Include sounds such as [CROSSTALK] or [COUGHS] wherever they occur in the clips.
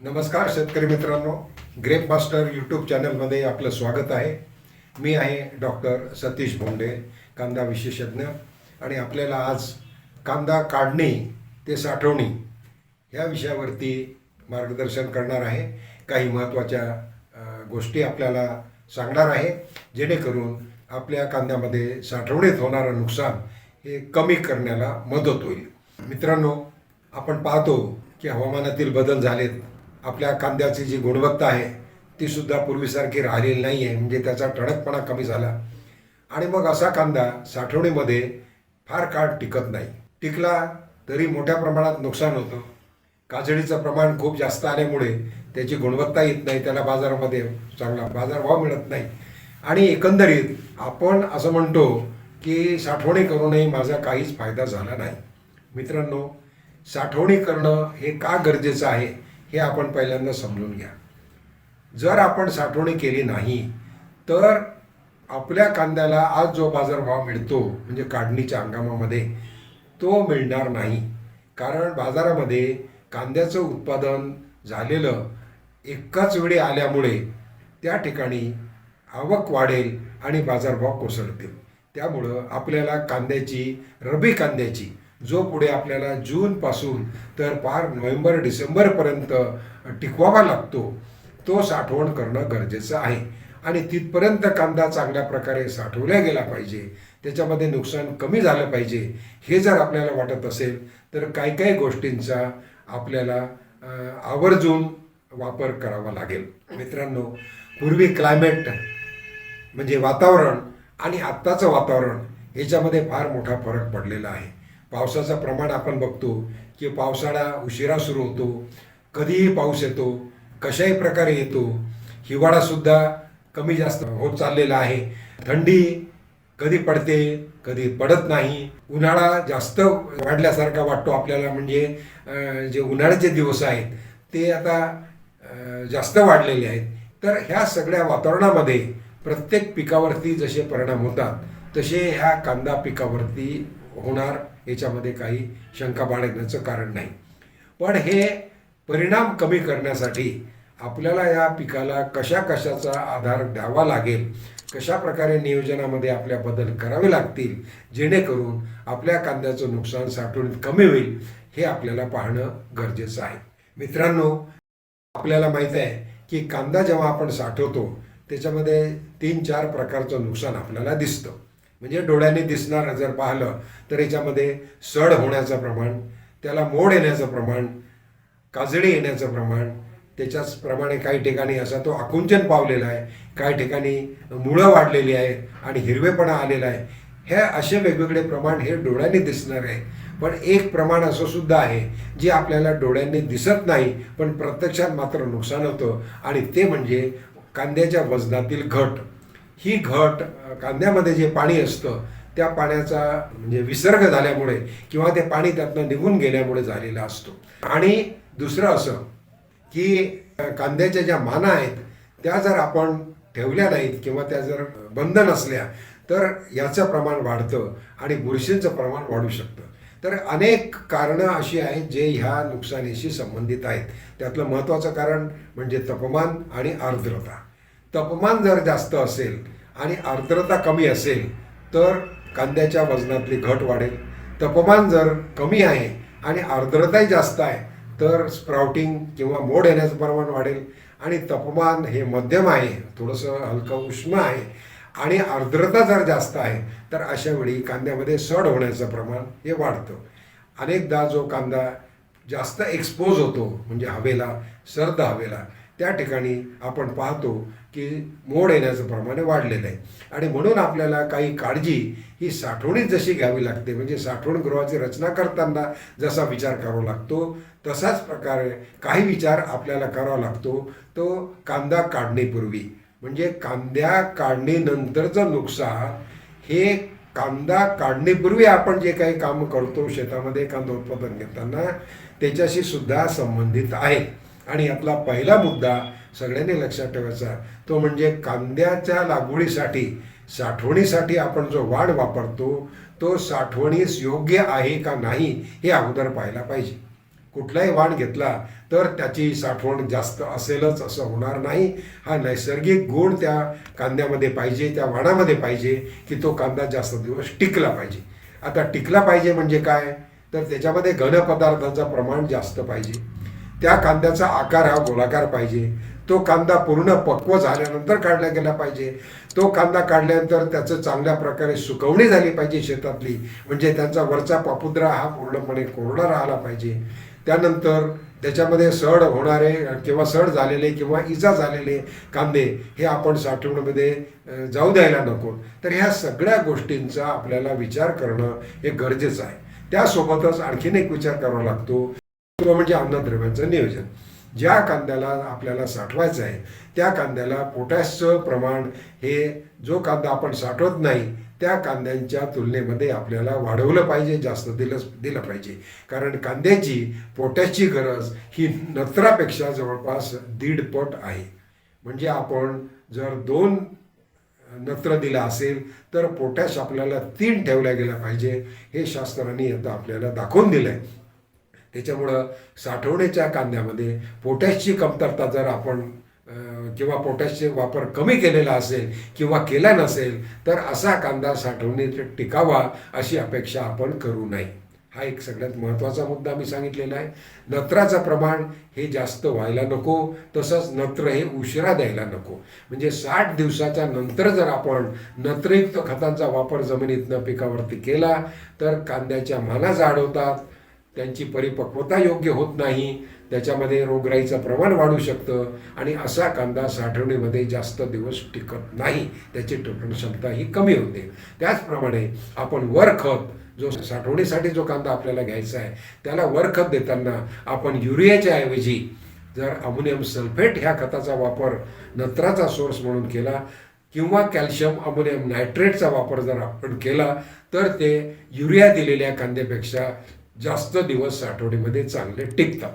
नमस्कार शेतकरी मित्रांनो ग्रेप मास्टर यूट्यूब चॅनलमध्ये आपलं स्वागत आहे. मी आहे डॉक्टर सतीश भोंडे कांदा विशेषज्ञ. आणि आपल्याला आज कांदा काढणी ते साठवणी या विषयावरती मार्गदर्शन करणार आहे. काही महत्त्वाच्या गोष्टी आपल्याला सांगणार आहे जेणेकरून आपल्या कांद्यामध्ये साठवणीत होणारं नुकसान हे कमी करण्याला मदत होईल. मित्रांनो आपण पाहतो की हवामानातील बदल झालेत. आपल्या कांद्याची जी गुणवत्ता आहे ती सुद्धा पूर्वीसारखी राहिलेली नाही आहे म्हणजे त्याचा ठणकपणा कमी झाला. आणि मग असा कांदा साठवणीमध्ये फार काळ टिकत नाही. टिकला तरी मोठ्या प्रमाणात नुकसान होतं. काजळीचं प्रमाण खूप जास्त आल्यामुळे त्याची गुणवत्ता येत नाही. त्याला बाजारामध्ये चांगला बाजारभाव मिळत नाही. आणि एकंदरीत आपण असं म्हणतो की साठवणी करूनही माझा काहीच फायदा झाला नाही. मित्रांनो साठवणी करणं हे का गरजेचं आहे? हे आपण पहिल्यांदा समजून घ्या. जर आपण साठवणी केली नाही तर आपल्या कांद्याला आज जो बाजारभाव मिळतो म्हणजे काढणीच्या हंगामामध्ये तो मिळणार नाही. कारण बाजारामध्ये कांद्याचं उत्पादन झालेलं एकाच वेळी आल्यामुळे त्या ठिकाणी आवक वाढेल आणि बाजारभाव कोसळतील. त्यामुळं आपल्याला कांद्याची रबी कांद्याची जो पुढे आपल्याला जूनपासून तर पार नोव्हेंबर डिसेंबरपर्यंत टिकवावा लागतो तो साठवण करणं गरजेचं आहे. आणि तिथपर्यंत कांदा चांगल्या प्रकारे साठवला गेला पाहिजे त्याच्यामध्ये नुकसान कमी झालं पाहिजे हे जर आपल्याला वाटत असेल तर काही काही गोष्टींचा आपल्याला आवर्जून वापर करावा लागेल. मित्रांनो पूर्वी क्लायमेट म्हणजे वातावरण आणि आत्ताचं वातावरण याच्यामध्ये फार मोठा फरक पडलेला आहे. पावसाचं प्रमाण आपण बघतो की पावसाळा उशिरा सुरू होतो कधीही पाऊस येतो कशाही प्रकारे येतो हिवाळासुद्धा कमी जास्त होत चाललेला आहे. थंडी कधी पडते कधी पडत नाही. उन्हाळा जास्त वाढल्यासारखा वाटतो आपल्याला म्हणजे जे उन्हाळ्याचे दिवस आहेत ते आता जास्त वाढलेले आहेत. तर ह्या सगळ्या वातावरणामध्ये प्रत्येक पिकावरती जसे परिणाम होतात तसे ह्या कांदा पिकावरती होणार याच्यामध्ये काही शंका बाळगण्याचं कारण नाही. पण हे परिणाम कमी करण्यासाठी आपल्याला या पिकाला कशा कशाचा आधार द्यावा लागेल कशा प्रकारे नियोजनामध्ये आपल्या बदल करावे लागतील जेणेकरून आपल्या कांद्याचं नुकसान साठवणीत कमी होईल हे आपल्याला पाहणं गरजेचं आहे. मित्रांनो आपल्याला माहीत आहे की कांदा जेव्हा आपण साठवतो त्याच्यामध्ये तीन चार प्रकारचं नुकसान आपल्याला दिसतं. म्हणजे डोळ्यांनी दिसणारं जर पाहिलं तर याच्यामध्ये सड होण्याचं प्रमाण त्याला मोड येण्याचं प्रमाण काजळी येण्याचं प्रमाण त्याच्याचप्रमाणे काही ठिकाणी असा तो आकुंचन पावलेला आहे काही ठिकाणी मुळं वाढलेली आहे आणि हिरवेपणा आलेला आहे. हे असे वेगवेगळे प्रमाण हे डोळ्यांनी दिसणार आहे. पण एक प्रमाण असं सुद्धा आहे जे आपल्याला डोळ्यांनी दिसत नाही पण प्रत्यक्षात मात्र नुकसान होतं. आणि ते म्हणजे कांद्याच्या वजनातील घट. ही घट कांद्यामध्ये जे पाणी असतं त्या पाण्याचा म्हणजे विसर्ग झाल्यामुळे किंवा ते पाणी त्यातनं निघून गेल्यामुळे झालेला असतो. आणि दुसरं असं की कांद्याच्या ज्या माना आहेत त्या जर आपण ठेवल्या नाहीत किंवा त्या जर बंद नसल्या तर याचं प्रमाण वाढतं आणि बुरशींचं प्रमाण वाढू शकतं. तर अनेक कारणं अशी आहेत जे ह्या नुकसानीशी संबंधित आहेत. त्यातलं महत्त्वाचं कारण म्हणजे तापमान आणि आर्द्रता. तापमान जर जास्त असेल आणि आर्द्रता कमी असेल तर कांद्याच्या वजनातली घट वाढेल. तापमान जर कमी आहे आणि आर्द्रताही जास्त आहे तर स्प्राउटिंग किंवा मोड येण्याचं प्रमाण वाढेल. आणि तापमान हे मध्यम आहे थोडंसं हलकं उष्ण आहे आणि आर्द्रता जर जास्त आहे तर अशा वेळी कांद्यामध्ये सड होण्याचं प्रमाण हे वाढतं. अनेकदा जो कांदा जास्त एक्सपोज होतो म्हणजे हवेला सर्द हवेला त्या ठिकाणी आपण पाहतो की मोड येण्याचं प्रमाण वाढलेलं आहे. आणि म्हणून आपल्याला काही काळजी ही साठवणीत जशी घ्यावी लागते. म्हणजे साठवणगृहाची रचना करताना जसा विचार करावा लागतो तसाच प्रकारे काही विचार आपल्याला करावा लागतो. तो कांदा काढणीपूर्वी. म्हणजे कांद्या काढणीनंतरचं नुकसान हे कांदा काढणीपूर्वी आपण जे काही काम करतो शेतामध्ये कांदा उत्पादन घेताना त्याच्याशी सुद्धा संबंधित आहे. आणि यातला पहिला मुद्दा सगळ्यांनी लक्षात ठेवायचा तो म्हणजे कांद्याच्या लागवडीसाठी साठवणीसाठी आपण जो वाढ वापरतो तो साठवणीस योग्य आहे का नाही हे अगोदर पाहायला पाहिजे. कुठलाही वाण घेतला तर त्याची साठवण जास्त असेलच असं होणार नाही. हा नैसर्गिक गुण त्या कांद्यामध्ये पाहिजे त्या वाणामध्ये पाहिजे की तो कांदा जास्त दिवस टिकला पाहिजे. आता टिकला पाहिजे म्हणजे काय? तर त्याच्यामध्ये घनपदार्थांचं प्रमाण जास्त पाहिजे. त्या कांद्याचा आकार हा गोलाकार पाहिजे. तो कांदा पूर्ण पक्व झाल्यानंतर काढला गेला पाहिजे. तो कांदा काढल्यानंतर त्याचं चांगल्या प्रकारे सुकवणी झाली पाहिजे शेतातली. म्हणजे त्यांचा वरचा पापुद्रा हा पूर्णपणे कोरडा राहिला पाहिजे. त्यानंतर त्याच्यामध्ये सड होणारे किंवा सड झालेले किंवा इजा झालेले कांदे हे आपण साठवणीमध्ये जाऊ द्यायला नको. तर ह्या सगळ्या गोष्टींचा आपल्याला विचार करणं हे गरजेचं आहे. त्यासोबतच आणखीन एक विचार करावा लागतो. किंवा म्हणजे अन्नद्रव्यांचं नियोजन. ज्या कांद्याला आपल्याला साठवायचं आहे त्या कांद्याला पोटॅशचं प्रमाण हे जो कांदा आपण साठवत नाही त्या कांद्यांच्या तुलनेमध्ये आपल्याला वाढवलं पाहिजे जास्त दिलं दिलं पाहिजे. कारण कांद्याची पोटॅशची गरज ही नत्रापेक्षा जवळपास दीड पट आहे. म्हणजे आपण जर दोन नत्र दिला असेल तर पोटॅश आपल्याला तीन ठेवल्या गेल्या पाहिजे हे शास्त्रांनी आता आपल्याला दाखवून दिलं आहे त्याच्यामुळं साठवण्याच्या कांद्यामध्ये पोटॅशची कमतरता जर आपण किंवा पोटॅशचे वापर कमी केलेला असेल किंवा केला नसेल तर असा कांदा साठवणीत टिकावा अशी अपेक्षा आपण करू नये. हा एक सगळ्यात महत्त्वाचा मुद्दा मी सांगितलेला आहे. नत्राचं प्रमाण हे जास्त व्हायला नको तसंच नत्र हे उशिरा द्यायला नको. म्हणजे साठ दिवसाच्या नंतर जर आपण नत्रयुक्त खतांचा वापर जमिनीतनं पिकावरती केला तर कांद्याच्या माना जाड होतात त्यांची परिपक्वता योग्य होत नाही त्याच्यामध्ये रोगराईचं प्रमाण वाढू शकतं आणि असा कांदा साठवणीमध्ये जास्त दिवस टिकत नाही त्याची टिकण क्षमता ही कमी होते. त्याचप्रमाणे आपण वर खत जो साठवणीसाठी जो कांदा आपल्याला घ्यायचा आहे त्याला वर खत देताना आपण युरियाच्या ऐवजी जर अमोनियम सल्फेट ह्या खताचा वापर नत्राचा सोर्स म्हणून केला किंवा कॅल्शियम अमोनियम नायट्रेटचा वापर जर आपण केला तर ते युरिया दिलेल्या कांद्यापेक्षा जास्त दिवस साठवणीमध्ये चांगले टिकतात.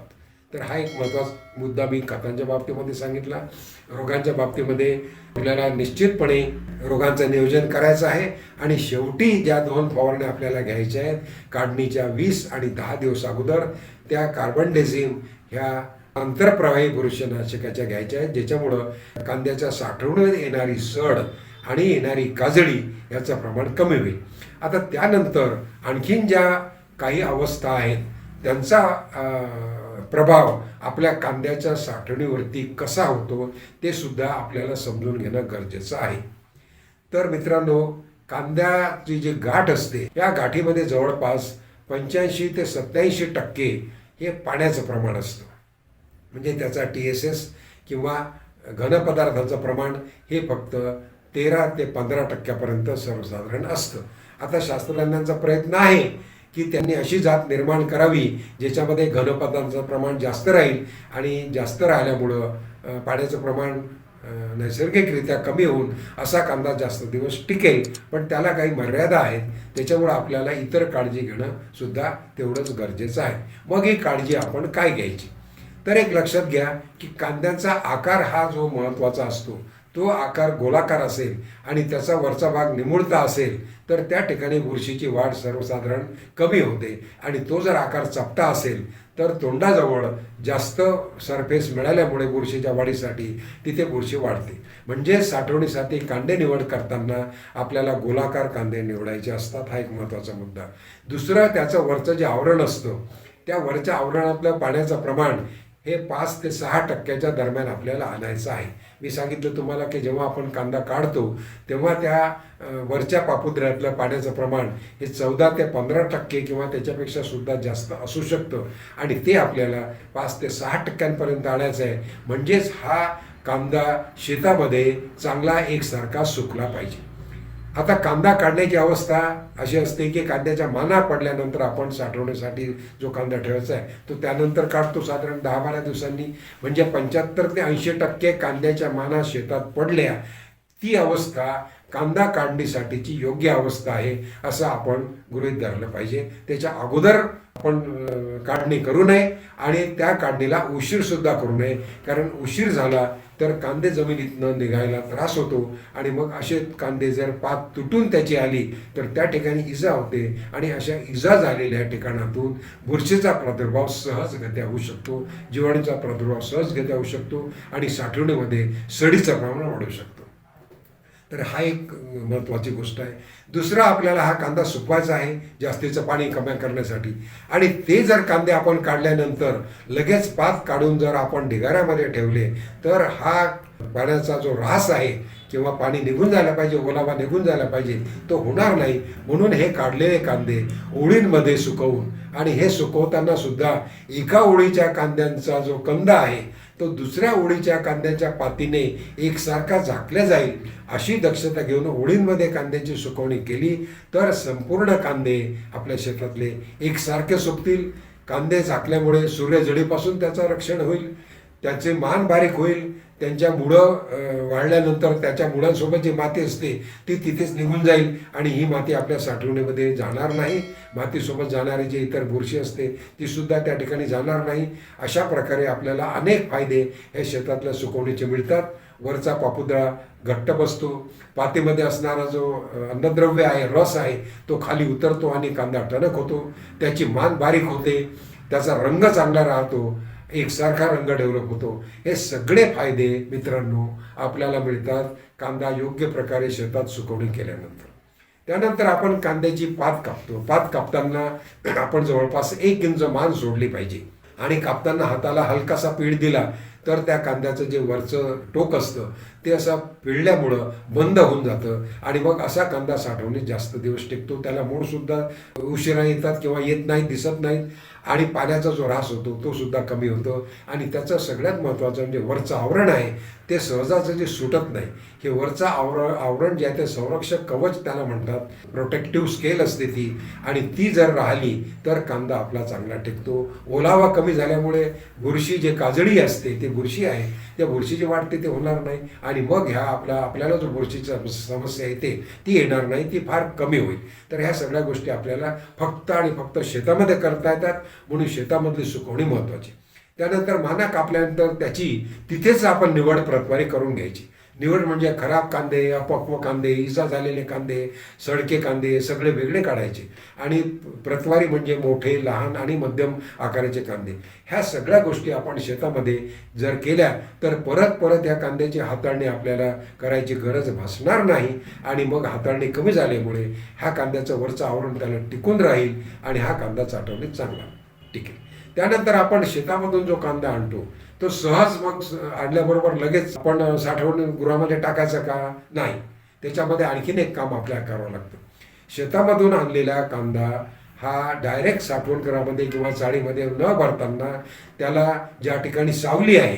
तर हा एक महत्त्वाचा मुद्दा मी खतांच्या बाबतीमध्ये सांगितला. रोगांच्या बाबतीमध्ये आपल्याला निश्चितपणे रोगांचं नियोजन करायचं आहे आणि शेवटी ज्या दोन फवारण्या आपल्याला घ्यायच्या आहेत काढणीच्या वीस आणि दहा दिवस अगोदर त्या कार्बन डेझिम ह्या आंतरप्रवाही बुरशीनाशकाच्या घ्यायच्या आहेत ज्याच्यामुळं कांद्याच्या साठवणीत येणारी सड आणि येणारी काजळी याचं प्रमाण कमी होईल. आता त्यानंतर आणखीन ज्या काही अवस्था आहेत त्यांचा प्रभाव आपल्या कांद्याच्या साठवणीवरती कसा होतो ते सुद्धा आपल्याला समजून घेणं गरजेचं आहे. तर मित्रांनो कांद्याची जी गाठ असते या गाठीमध्ये जवळपास पंच्याऐंशी ते सत्याऐंशी टक्के हे पाण्याचं प्रमाण असतं. म्हणजे त्याचा टी एस एस किंवा घनपदार्थाचं प्रमाण हे फक्त तेरा ते पंधरा टक्क्यापर्यंत सर्वसाधारण असतं. आता शास्त्रज्ञांचा प्रयत्न आहे की त्यांनी अशी जात निर्माण करावी ज्याच्यामध्ये घनपदार्थाचं प्रमाण जास्त राहील आणि जास्त राहिल्यामुळं पाण्याचं प्रमाण नैसर्गिकरित्या कमी होऊन असा कांदा जास्त दिवस टिकेल. पण त्याला काही मर्यादा आहेत त्याच्यामुळं आपल्याला इतर काळजी घेणं सुद्धा तेवढंच गरजेचं आहे. मग ही काळजी आपण काय घ्यायची? तर एक लक्षात घ्या की कांद्याचा आकार हा जो महत्त्वाचा असतो तो आकार गोलाकार असेल आणि त्याचा वरचा भाग निमुळता असेल तर त्या ठिकाणी बुरशीची वाढ सर्वसाधारण कमी होते. आणि तो जर आकार चपटा असेल तर तोंडाजवळ जास्त सरफेस मिळाल्यामुळे बुरशीच्या वाढीसाठी तिथे बुरशी वाढते. म्हणजे साठवणीसाठी कांदे निवड करताना आपल्याला गोलाकार कांदे निवडायचे असतात हा एक महत्त्वाचा मुद्दा. दुसरं त्याचं वरचं जे आवरण असतं त्या वरच्या आवरणातलं पाण्याचं प्रमाण हे पाच ते सहा टक्क्याच्या दरम्यान आपल्याला आणायचं आहे. मी सांगितलं तुम्हाला की जेव्हा आपण कांदा काढतो तेव्हा त्या वरच्या पापुद्र्यातलं पाण्याचं प्रमाण हे चौदा ते पंधरा टक्के किंवा त्याच्यापेक्षा सुद्धा जास्त असू शकतं. आणि ते आपल्याला पाच ते सहा टक्क्यांपर्यंत आणायचं आहे. म्हणजेच हा कांदा शेतामध्ये चांगला एकसारखा सुकला पाहिजे. आता कांदा काढण्याची अवस्था अशी असते की कांद्याच्या माना पडल्यानंतर आपण साठवण्यासाठी जो कांदा ठेवायचा आहे तो त्यानंतर काढतो साधारण दहा बारा दिवसांनी. म्हणजे पंच्याहत्तर ते ऐंशी टक्के कांद्याच्या माना शेतात पडल्या ती अवस्था कांदा काढणीसाठीची योग्य अवस्था आहे असं आपण गृहीत धरलं पाहिजे. त्याच्या अगोदर आपण काढणी करू नये आणि त्या काढणीला उशीरसुद्धा करू नये. कारण उशीर झाला तर कांदे जमिनीतनं निघायला त्रास होतो आणि मग असे कांदे जर पात तुटून त्याची आली तर त्या ठिकाणी इजा होते आणि अशा इजा झालेल्या ठिकाणातून बुरशीचा प्रादुर्भाव सहजगत्या होऊ शकतो जीवाणूचा प्रादुर्भाव सहजगत्या होऊ शकतो आणि साठवणीमध्ये सडीचं प्रमाण वाढू शकतो. तर हा एक महत्त्वाची गोष्ट आहे. दुसरा आपल्याला हा कांदा सुकवायचा आहे जास्तीचं पाणी कमी करण्यासाठी. आणि ते जर कांदे आपण काढल्यानंतर लगेच पात काढून जर आपण ढिगाऱ्यामध्ये ठेवले तर हा पाण्याचा जो ऱ्हास आहे किंवा पाणी निघून जायला पाहिजे ओलावा निघून जायला पाहिजे तो होणार नाही. म्हणून हे काढलेले कांदे ओळींमध्ये सुकवून आणि हे सुकवताना सुद्धा एका ओळीच्या कांद्यांचा जो कंदा आहे तो दुसऱ्या ओळीच्या कांद्याच्या पातीने एकसारखा झाकल्या जाईल अशी दक्षता घेऊन ओळींमध्ये कांद्याची सुकवणी केली तर संपूर्ण कांदे आपल्या शेतातले एकसारखे सुकतील. कांदे झाकल्यामुळे सूर्यजडीपासून त्याचं रक्षण होईल. त्याचे मान बारीक होईल. त्यांच्या मुळं वाढल्यानंतर त्याच्या मुळांसोबत जी माती असते ती तिथेच निघून जाईल आणि ही माती आपल्या साठवणीमध्ये जाणार नाही. मातीसोबत जाणारी जी इतर बुरशी असते ती सुद्धा त्या ठिकाणी जाणार नाही. अशा प्रकारे आपल्याला अनेक फायदे हे शेतातल्या सुकवणीचे मिळतात. वरचा पापुद्रा घट्ट बसतो. पातीमध्ये असणारा जो अन्नद्रव्य आहे रस आहे तो खाली उतरतो आणि कांदा टणक होतो. त्याची मान बारीक होते. त्याचा रंग चांगला राहतो. एकसारखा रंग डेव्हलप होतो. हे सगळे फायदे मित्रांनो आपल्याला मिळतात. कांदा योग्य प्रकारे शेतात सुकवणी केल्यानंतर. त्यानंतर आपण कांद्याची पात कापतो. पात कापताना आपण जवळपास एक इंच मान सोडली पाहिजे. आणि कापताना हाताला हलकासा पीठ दिला तर त्या कांद्याचं जे वरचं टोक असतं ते असं पिळल्यामुळं बंद होऊन जातं. आणि मग असा कांदा साठवणीत जास्त दिवस टिकतो. त्याला मूळसुद्धा उशिरा येतात किंवा येत नाहीत दिसत नाहीत. आणि पाण्याचा जो ऱ्हास होतो तो सुद्धा कमी होतो. आणि त्याचं सगळ्यात महत्त्वाचं म्हणजे वरचं आवरण आहे ते सहजाचं जे सुटत नाही. हे वरचं आवर आवरण जे आहे ते संरक्षक कवच त्याला म्हणतात. प्रोटेक्टिव्ह स्केल असते ती. आणि ती जर राहिली तर कांदा आपला चांगला टिकतो. ओलावा कमी झाल्यामुळे बुरशी जे काजळी असते ते बुरशी आहे. त्या बुरशीची वाट तिथे होणार नाही. आणि आणि मग ह्या आपला आपल्याला जो बुरशीची समस्या येते ती येणार नाही ती फार कमी होईल. तर ह्या सगळ्या गोष्टी आपल्याला फक्त आणि फक्त शेतामध्ये करता येतात. म्हणून शेतामधली सुकवणी महत्त्वाची. त्यानंतर माना कापल्यानंतर त्याची तिथेच आपण निवड प्रतवारी करून घ्यायची. निवड म्हणजे खराब कांदे अपक्व कांदे इजा झालेले कांदे सडके कांदे सगळे वेगळे काढायचे. आणि प्रतवारी म्हणजे मोठे लहान आणि मध्यम आकाराचे कांदे. ह्या सगळ्या गोष्टी आपण शेतामध्ये जर केल्या तर परत परत या कांद्याची हाताळणी आपल्याला करायची गरज भासणार नाही. आणि मग हाताळणी कमी झाल्यामुळे ह्या कांद्याचं वरचं आवरण त्याला टिकून राहील आणि हा कांदा चाटवणे चांगला टिकेल. त्यानंतर आपण शेतामधून जो कांदा आणतो तो सहज मग आणल्याबरोबर लगेच आपण साठवण गृहामध्ये टाकायचं का? नाही. त्याच्यामध्ये आणखीन एक काम आपल्याला करावं लागतं. शेतामधून आणलेला कांदा हा डायरेक्ट साठवण घरामध्ये किंवा चाळीमध्ये न भरताना त्याला ज्या ठिकाणी सावली आहे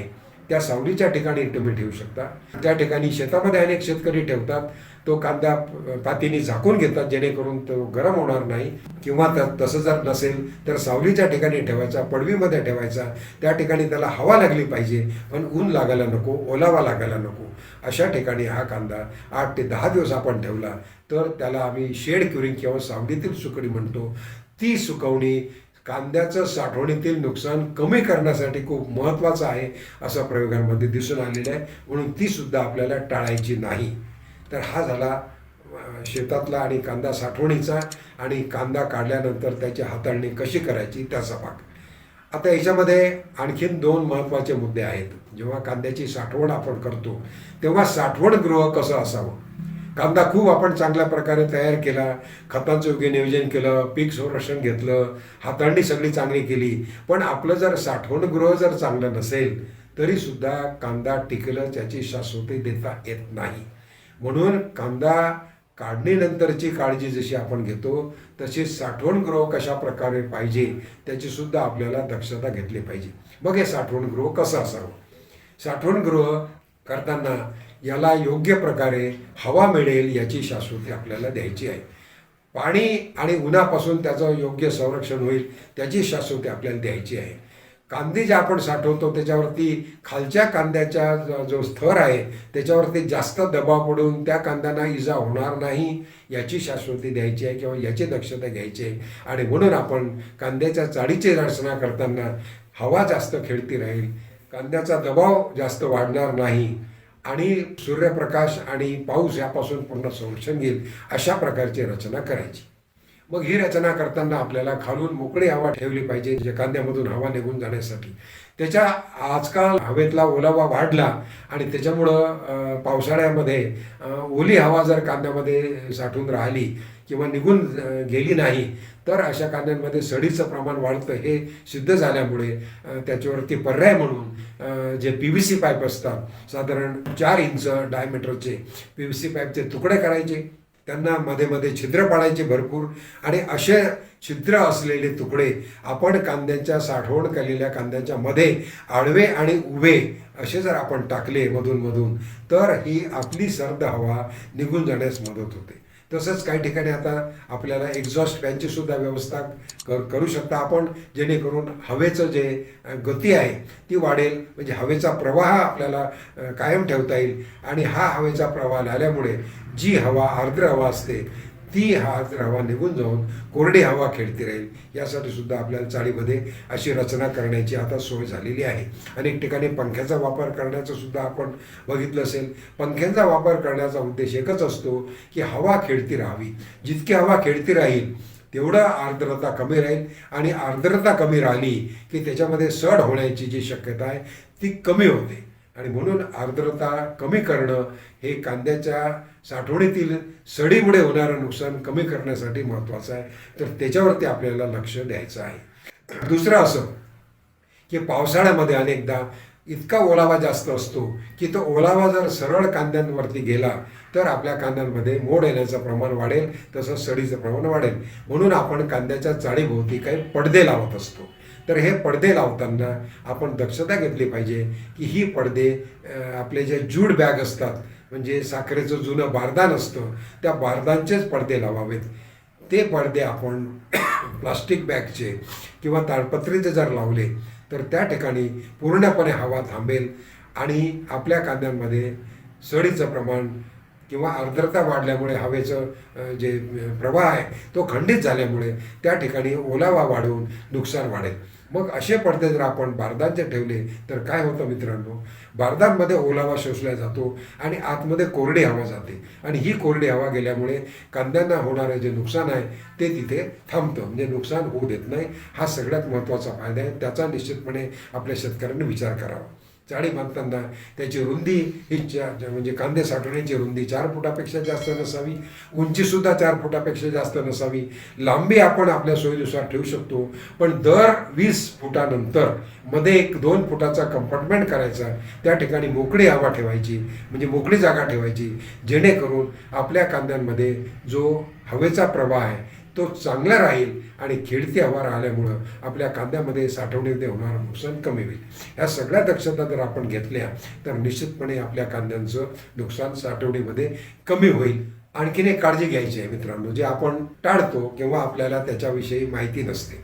त्या सावलीच्या ठिकाणी तुम्ही ठेवू शकता. त्या ठिकाणी शेतामध्ये अनेक शेतकरी ठेवतात. तो कांदा पातीने झाकून घेतात जेणेकरून तो गरम होणार नाही. किंवा त- तसं जर नसेल तर सावलीच्या ठिकाणी ठेवायचा पडवीमध्ये ठेवायचा. त्या ठिकाणी त्याला हवा लागली पाहिजे पण ऊन लागायला नको ओलावा लागायला नको. अशा ठिकाणी हा कांदा आठ ते दहा दिवस आपण ठेवला तर त्याला आम्ही शेड क्युरिंग किंवा सावलीतील सुकडी म्हणतो. ती सुकवणी कांद्याचं साठवणीतील नुकसान कमी करण्यासाठी खूप महत्त्वाचं आहे असं प्रयोगांमध्ये दिसून आलेलं आहे. म्हणून ती सुद्धा आपल्याला टाळायची नाही. तर हा झाला शेतातला आणि कांदा साठवणीचा आणि कांदा काढल्यानंतर त्याची हाताळणी कशी करायची त्याचा भाग. आता याच्यामध्ये आणखीन दोन महत्त्वाचे मुद्दे आहेत. जेव्हा कांद्याची साठवण आपण करतो तेव्हा साठवणगृह कसं असावं? कांदा खूप आपण चांगल्या प्रकारे तयार केला खतांचं योग्य नियोजन केलं पीक संरक्षण घेतलं हाताळणी सगळी चांगली केली पण आपलं जर साठवणगृह जर चांगलं नसेल तरीसुद्धा कांदा टिकलं त्याची शाश्वती देता येत नाही. म्हणून कांदा काढणीनंतरची काळजी जशी आपण घेतो तशी साठवणगृह कशा प्रकारे पाहिजे त्याची सुद्धा आपल्याला दक्षता घेतली पाहिजे. मग हे साठवणगृह कसं असावं? साठवणगृह करताना याला योग्य प्रकारे हवा मिळेल याची शाश्वती आपल्याला द्यायची आहे. पाणी आणि उन्हापासून त्याचं योग्य संरक्षण होईल त्याची शाश्वती आपल्याला द्यायची आहे. कांदे जे आपण साठवतो त्याच्यावरती खालच्या कांद्याच्या जो- जो स्तर आहे त्याच्यावरती जास्त दबाव पडून त्या कांद्यांना इजा होणार नाही याची शाश्वती द्यायची आहे किंवा याची दक्षता घ्यायची आहे. आणि म्हणून आपण कांद्याच्या चाळीची रचना करताना हवा जास्त खेळती राहील कांद्याचा दबाव जास्त वाढणार नाही आणि सूर्यप्रकाश आणि पाऊस यापासून पूर्ण संरक्षण घेईल अशा प्रकारची रचना करायची. मग ही रचना करताना आपल्याला खालून मोकळी हवा ठेवली पाहिजे जे कांद्यामधून हवा निघून जाण्यासाठी. त्याच्या आजकाल हवेतला ओलावा वाढला आणि त्याच्यामुळं पावसाळ्यामध्ये ओली हवा जर कांद्यामध्ये साठून राहिली किंवा निघून गेली नाही तर अशा कांद्यांमध्ये सडीचं प्रमाण वाढतं हे सिद्ध झाल्यामुळे त्याच्यावरती पर्याय म्हणून J P V C pipe असतात साधारण चार इंच डायमीटरचे पी व्ही सी पाईपचे तुकडे करायचे. त्यांना मध्ये मध्ये छिद्र पाडायचे भरपूर. आणि असे छिद्र असलेले तुकडे आपण कांद्यांच्या साठवण केलेल्या कांद्यांच्या मध्ये आडवे आणि उभे असे जर आपण टाकले मधून मधून तर ही आपली सर्द हवा निघून जाण्यास मदत होते. तसंच काही ठिकाणी आता आपल्याला एक्झॉस्ट फॅनची सुद्धा व्यवस्था कर करू शकता आपण जेणेकरून हवेचं जे गती आहे ती वाढेल. म्हणजे हवेचा प्रवाह आपल्याला कायम ठेवता येईल. आणि हा हवेचा प्रवाह झाल्यामुळे जी हवा आर्द्र हवा असते ती हा जर हवा निघून जाऊन कोरडी हवा खेळती राहील. यासाठी सुद्धा आपल्याला चाळीमध्ये अशी रचना करण्याची आता सोय झालेली आहे. अनेक ठिकाणी पंख्याचा वापर करण्याचं सुद्धा आपण बघितलं असेल. पंख्यांचा वापर करण्याचा उद्देश एकच असतो की हवा खेळती राहावी. जितकी हवा खेळती राहील तेवढं आर्द्रता कमी राहील आणि आर्द्रता कमी राहिली की त्याच्यामध्ये सड होण्याची जी शक्यता आहे ती कमी होते. आणि म्हणून आर्द्रता कमी करणं हे कांद्याच्या साठवणीतील सडीमुळे होणारं नुकसान कमी करण्यासाठी महत्त्वाचं आहे. तर त्याच्यावरती आपल्याला लक्ष द्यायचं आहे. दुसरं असं की पावसाळ्यामध्ये अनेकदा इतका ओलावा जास्त असतो की तो ओलावा जर सरळ कांद्यांवरती गेला तर आपल्या कांद्यांमध्ये मोड येण्याचं प्रमाण वाढेल तसंच सडीचं प्रमाण वाढेल. म्हणून आपण कांद्याच्या चाळीभोवती काही पडदे लावत असतो. तर हे पडदे लावताना आपण दक्षता घेतली पाहिजे की ही पडदे आपले जे जूड बॅग असतात म्हणजे साखरेचं जुनं बारदान असतं त्या बारदानचेच पडदे लावावेत. ते पडदे आपण [COUGHS] प्लास्टिक बॅगचे किंवा ताडपत्रीचे जर लावले तर त्या ठिकाणी पूर्णपणे हवा थांबेल आणि आपल्या कांद्यांमध्ये सडीचं प्रमाण किंवा आर्द्रता वाढल्यामुळे हवेचं जे प्रवाह आहे तो खंडित झाल्यामुळे त्या ठिकाणी ओलावा वाढवून नुकसान वाढेल. मग असे पडदे जर आपण बारदानचे ठेवले तर काय होतं मित्रांनो? बारदानमध्ये ओलावा शोषला जातो आणि आतमध्ये कोरडी हवा जाते. आणि ही कोरडी हवा गेल्यामुळे कांद्यांना होणारं जे नुकसान आहे ते तिथे थांबतं. म्हणजे नुकसान होऊ देत नाही. हा सगळ्यात महत्त्वाचा फायदा आहे. त्याचा निश्चितपणे आपल्या शेतकऱ्यांनी विचार करावा. जाळी बांधताना त्याची रुंदी ही चार म्हणजे कांदे साठवण्याची रुंदी चार फुटापेक्षा जास्त नसावी उंचीसुद्धा चार फुटापेक्षा जास्त नसावी. लांबी आपण आपल्या सोयीनुसार ठेवू शकतो पण दर वीस फुटानंतरमध्ये एक दोन फुटाचा कंपार्टमेंट करायचा त्या ठिकाणी मोकळी हवा ठेवायची म्हणजे मोकळी जागा ठेवायची जेणेकरून आपल्या कांद्यांमध्ये जो हवेचा प्रवाह आहे तो चांगला राहील आणि खेळती हवा राहिल्यामुळं आपल्या कांद्यामध्ये साठवणीमध्ये होणारं नुकसान कमी होईल. ह्या सगळ्या दक्षता जर आपण घेतल्या तर निश्चितपणे आपल्या कांद्यांचं नुकसान साठवणीमध्ये कमी होईल. आणखीन एक काळजी घ्यायची आहे मित्रांनो जे आपण टाळतो किंवा आपल्याला त्याच्याविषयी माहिती नसते.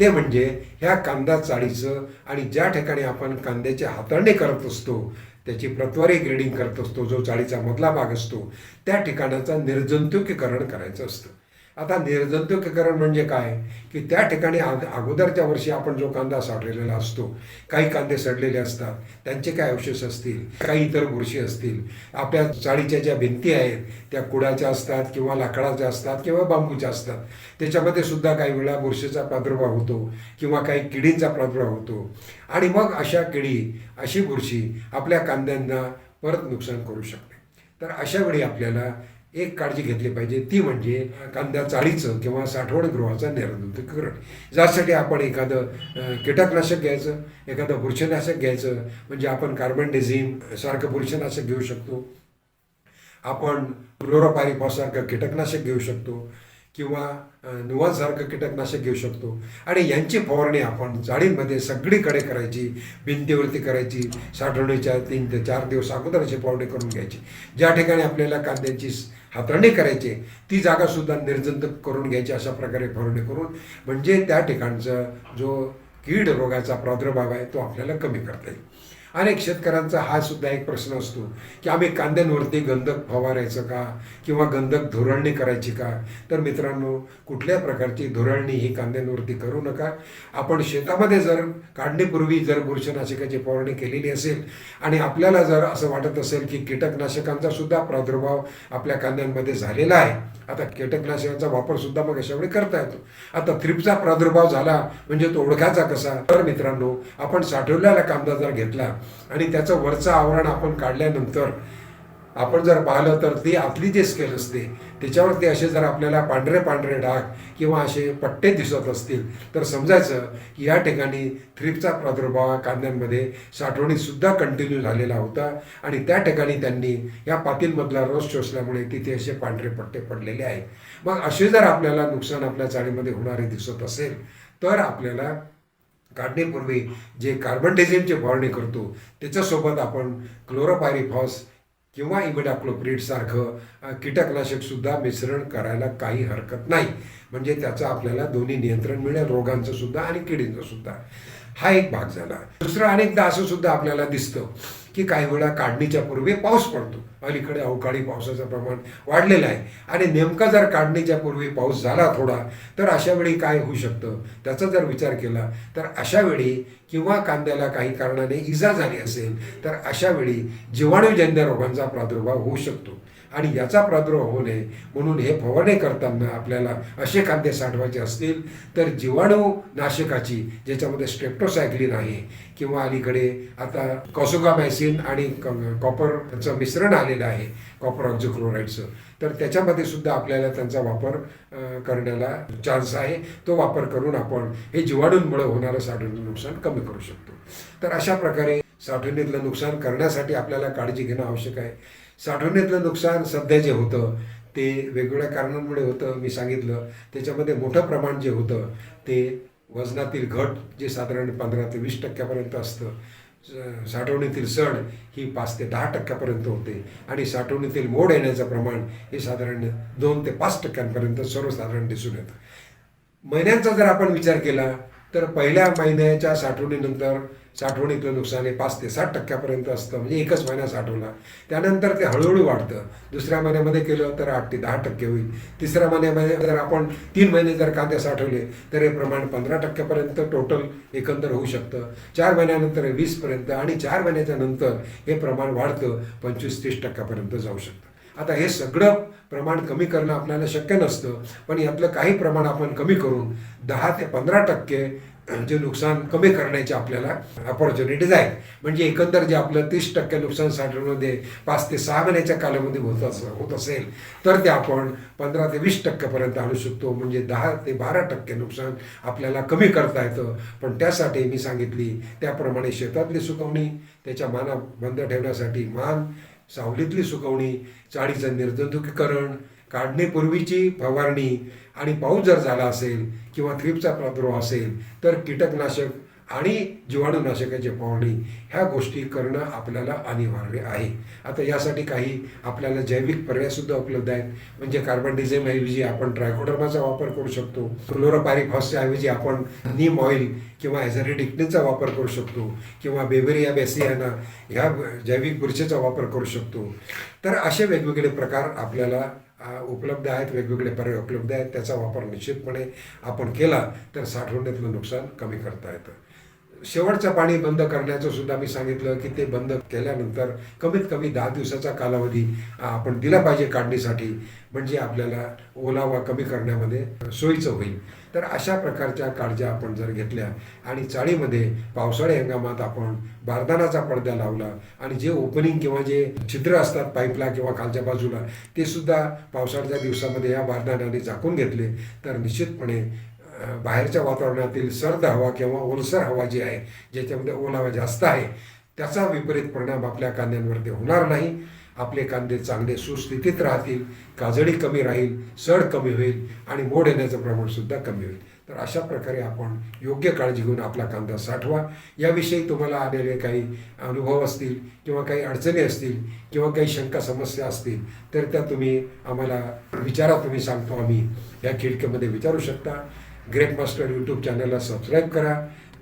ते म्हणजे ह्या कांदा चाळीचं आणि ज्या ठिकाणी आपण कांद्याची हाताळणी करत असतो त्याची प्रतवारी ग्रेडिंग करत असतो जो चाळीचा मधला भाग असतो त्या ठिकाणाचा निर्जंतुकीकरण करायचं असतं. आता निर्जंतुकीकरण म्हणजे काय? की त्या ठिकाणी आग अगोदरच्या वर्षी आपण जो कांदा साठवलेला असतो काही कांदे सडलेले असतात त्यांचे काय अवशेष असतील? काही इतर बुरशी असतील. आपल्या चाळीच्या ज्या भिंती आहेत त्या कुडाच्या असतात किंवा लाकडाच्या असतात किंवा बांबूच्या असतात. त्याच्यामध्ये सुद्धा काही वेळा बुरशीचा प्रादुर्भाव होतो किंवा काही किडींचा प्रादुर्भाव होतो. आणि मग अशा किडी अशी बुरशी आपल्या कांद्यांना परत नुकसान करू शकते. तर अशा वेळी आपल्याला एक काळजी घेतली पाहिजे. ती म्हणजे कांद्या चाळीचं किंवा साठवणगृहाचं निर्जंतुकीकरण ज्यासाठी आपण एखादं कीटकनाशक घ्यायचं एखादं बुरशीनाशक घ्यायचं म्हणजे आपण कार्बन डिझिम सारखं बुरशीनाशक घेऊ शकतो. आपण क्लोरोपायरिफॉससारखं कीटकनाशक घेऊ शकतो. किंवा नुवासारखं कीटकनाशक घेऊ शकतो. आणि यांची फवारणी आपण झाडींमध्ये सगळीकडे करायची भिंतीवरती करायची साठवणीच्या तीन ते चार दिवस अगोदर अशी फवारणी करून घ्यायची. ज्या ठिकाणी आपल्याला कांद्यांची हातरणी करायची ती जागासुद्धा निर्जंतुक करून घ्यायची अशा प्रकारे फवारणी करून म्हणजे त्या ठिकाणचा जो कीड रोगाचा प्रादुर्भाव आहे तो आपल्याला कमी करता येईल. अनेक शेतकऱ्यांचा हा सुद्धा एक प्रश्न असतो की आम्ही कांद्यांवरती गंधक फवारायचं का? किंवा गंधक धुरळणी करायची का? तर मित्रांनो कुठल्या प्रकारची धुरळणी ही कांद्यांवरती करू नका. आपण शेतामध्ये जर काढणीपूर्वी जर बुरशनाशकाची फवारणी केलेली असेल आणि आपल्याला जर असं वाटत असेल की कीटकनाशकांचा सुद्धा प्रादुर्भाव आपल्या कांद्यांमध्ये झालेला आहे आता कीटकनाशकांचा वापर सुद्धा मग अशा वेळी करता येतो. आता थ्रिपचा प्रादुर्भाव झाला म्हणजे तो ओळखायचा कसा? तर मित्रांनो आपण साठवलेला कांदा जर घेतला आणि त्याचं वरचं आवरण आपण काढल्यानंतर आपण जर पाहिलं तर ती आतली जी स्केल असते त्याच्यावरती असे जर आपल्याला पांढरे पांढरे डाग किंवा असे पट्टे दिसत असतील तर समजायचं की या ठिकाणी थ्रिपचा प्रादुर्भाव कांद्यांमध्ये साठवणीसुद्धा कंटिन्यू झालेला होता आणि त्या ठिकाणी त्यांनी या पातीलमधला रस शोषल्यामुळे तिथे असे पांढरे पट्टे पडलेले आहेत. मग असे जर आपल्याला नुकसान आपल्या चाळीमध्ये होणारे दिसत असेल तर आपल्याला काढणीपूर्वी जे कार्बन डायझिमची फवारणी करतो त्याच्यासोबत आपण क्लोरोपायरीफॉस किंवा इमिडाक्लोप्रिड सारखं कीटकनाशक कीटकनाशकसुद्धा मिश्रण करायला काही हरकत नाही. म्हणजे त्याचं आपल्याला दोन्ही नियंत्रण मिळेल रोगांचं सुद्धा आणि किडींचं सुद्धा. हा एक भाग झाला. दुसरं अनेकदा असं सुद्धा आपल्याला दिसतं. की काही वेळा काढणीच्या पूर्वी पाऊस पडतो. अलीकडे अवकाळी पावसाचं प्रमाण वाढलेलं आहे. आणि नेमका जर काढणीच्या पूर्वी पाऊस झाला थोडा तर अशा वेळी काय होऊ शकतं? त्याचा जर विचार केला तर अशा वेळी किंवा कांद्याला काही कारणाने इजा झाली असेल तर अशा वेळी जीवाणूजन्य रोगांचा प्रादुर्भाव होऊ शकतो. आणि याचा प्रादुर्भाव होऊ नये. म्हणून हे फवारणी करताना आपल्याला असे कांदे साठवायचे असतील तर जीवाणूनाशकाची ज्याच्यामध्ये स्ट्रेप्टोसायक्लिन आहे किंवा अलीकडे आता कॉसोगामॅसिन आणि कॉपरचं मिश्रण आलेलं आहे कॉपर ऑक्झोक्लोराईडचं तर त्याच्यामध्ये सुद्धा आपल्याला त्यांचा वापर करण्याला चान्स आहे. तो वापर करून आपण हे जीवाणूंमुळे होणारं साठवणीचं नुकसान कमी करू शकतो. तर अशा प्रकारे साठवणीतलं नुकसान करण्यासाठी आपल्याला काळजी घेणं आवश्यक आहे. साठवणीतलं नुकसान सध्या जे होतं ते वेगवेगळ्या कारणांमुळे होतं मी सांगितलं. त्याच्यामध्ये मोठं प्रमाण जे होतं ते वजनातील घट जे साधारण पंधरा ते वीस टक्क्यापर्यंत असतं. साठवणीतील सण ही पाच ते दहा टक्क्यापर्यंत होते. आणि साठवणीतील मोड येण्याचं प्रमाण हे साधारण दोन ते पाच टक्क्यांपर्यंत सर्वसाधारण दिसून येतं. महिन्यांचा जर आपण विचार केला तर पहिल्या महिन्याच्या साठवणीनंतर साठवणीतलं नुकसान हे पाच ते साठ टक्क्यापर्यंत असतं म्हणजे एकच महिना साठवला. त्यानंतर ते हळूहळू वाढतं. दुसऱ्या महिन्यामध्ये केलं तर आठ ते दहा टक्के होईल. तिसऱ्या महिन्यामध्ये जर आपण तीन महिने जर कांदे साठवले तर हे प्रमाण पंधरा टक्क्यापर्यंत टोटल एकंदर होऊ शकतं. चार महिन्यानंतर वीसपर्यंत आणि चार महिन्याच्या नंतर हे प्रमाण वाढतं पंचवीस तीस टक्क्यापर्यंत जाऊ शकतं. आता हे सगळं प्रमाण कमी करणं आपल्याला शक्य नसतं पण यातलं काही प्रमाण आपण कमी करून दहा ते पंधरा टक्के जे नुकसान कमी करण्याचे आपल्याला अपॉर्च्युनिटीज आहेत. म्हणजे एकंदर जे आपलं तीस टक्के नुकसान साठवणमध्ये पाच ते सहा महिन्याच्या कालामध्ये होत अस होत असेल तर ते आपण पंधरा ते वीस टक्क्यापर्यंत आणू शकतो. म्हणजे दहा ते बारा टक्के नुकसान आपल्याला कमी करता येतं. पण त्यासाठी मी सांगितली त्याप्रमाणे शेतातली सुकवणी त्याच्या माना बंद ठेवण्यासाठी मान सावलीतली सुकवणी चाळीचं निर्जंतुकीकरण काढणीपूर्वीची फवारणी आणि पाऊस जर झाला असेल किंवा थ्रीपचा प्रादुर्भाव असेल तर कीटकनाशक आणि जीवाणूनाशकाची फवारणी ह्या गोष्टी करणं आपल्याला अनिवार्य आहे. आता यासाठी काही आपल्याला जैविक पर्यायसुद्धा उपलब्ध आहेत. म्हणजे कार्बन डिझेम ऐवजी आपण ट्रायकोडर्माचा वापर करू शकतो. क्लोरोपायरिफॉसच्या ऐवजी आपण नीम ऑइल किंवा ॲझॅरिडिक्नेचा वापर करू शकतो. किंवा बेबेरिया बेसियाना ह्या जैविक बुरशेचा वापर करू शकतो. तर असे वेगवेगळे प्रकार आपल्याला उपलब्ध आहेत वेगवेगळे पर्याय उपलब्ध आहेत त्याचा वापर निश्चितपणे आपण केला तर साठवणीतलं नुकसान कमी करता येतं. शेवटचं पाणी बंद करण्याचं सुद्धा मी सांगितलं की ते बंद केल्यानंतर कमीत कमी दहा दिवसाचा कालावधी आपण दिला पाहिजे काढणीसाठी म्हणजे आपल्याला ओलावा कमी करण्यामध्ये सोयीचं होईल. तर अशा प्रकारच्या काळज्या आपण जर घेतल्या आणि चाळीमध्ये पावसाळी हंगामात आपण बारदानाचा पडदा लावला आणि जे ओपनिंग किंवा जे छिद्र असतात पाईपला किंवा खालच्या बाजूला ते सुद्धा पावसाळ्याच्या दिवसामध्ये या बारदानाने झाकून घेतले तर निश्चितपणे बाहेरच्या वातावरणातील सर्द हवा किंवा ओलसर हवा जी आहे ज्याच्यामध्ये ओलावा जास्त आहे त्याचा विपरीत परिणाम आपल्या कांद्यांवरती होणार नाही. आपले कांदे चांगले सुस्थितीत राहतील. काजळी कमी राहील सड कमी होईल आणि मोड येण्याचं प्रमाणसुद्धा कमी होईल. तर अशा प्रकारे आपण योग्य काळजी घेऊन आपला कांदा साठवा. याविषयी तुम्हाला आलेले काही अनुभव असतील किंवा काही अडचणी असतील किंवा काही शंका समस्या असतील तर त्या तुम्ही आम्हाला विचारा तुम्ही सांगतो. आम्ही या खिडकीमध्ये विचारू शकता. ग्रेप मास्टर यूट्यूब चॅनलला सबस्क्राईब करा.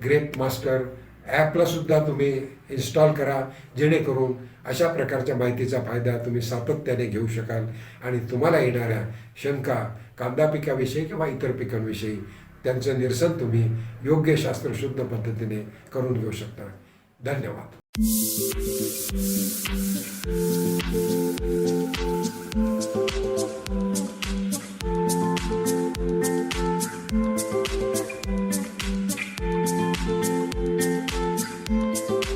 ग्रेप मास्टर ॲपलासुद्धा तुम्ही इन्स्टॉल करा जेणेकरून अशा प्रकारच्या माहितीचा फायदा तुम्ही सातत्याने घेऊ शकाल. आणि तुम्हाला येणाऱ्या शंका कांदा पिकाविषयी किंवा इतर पिकांविषयी त्यांचं निरसन तुम्ही योग्य शास्त्रशुद्ध पद्धतीने करून घेऊ शकता. धन्यवाद.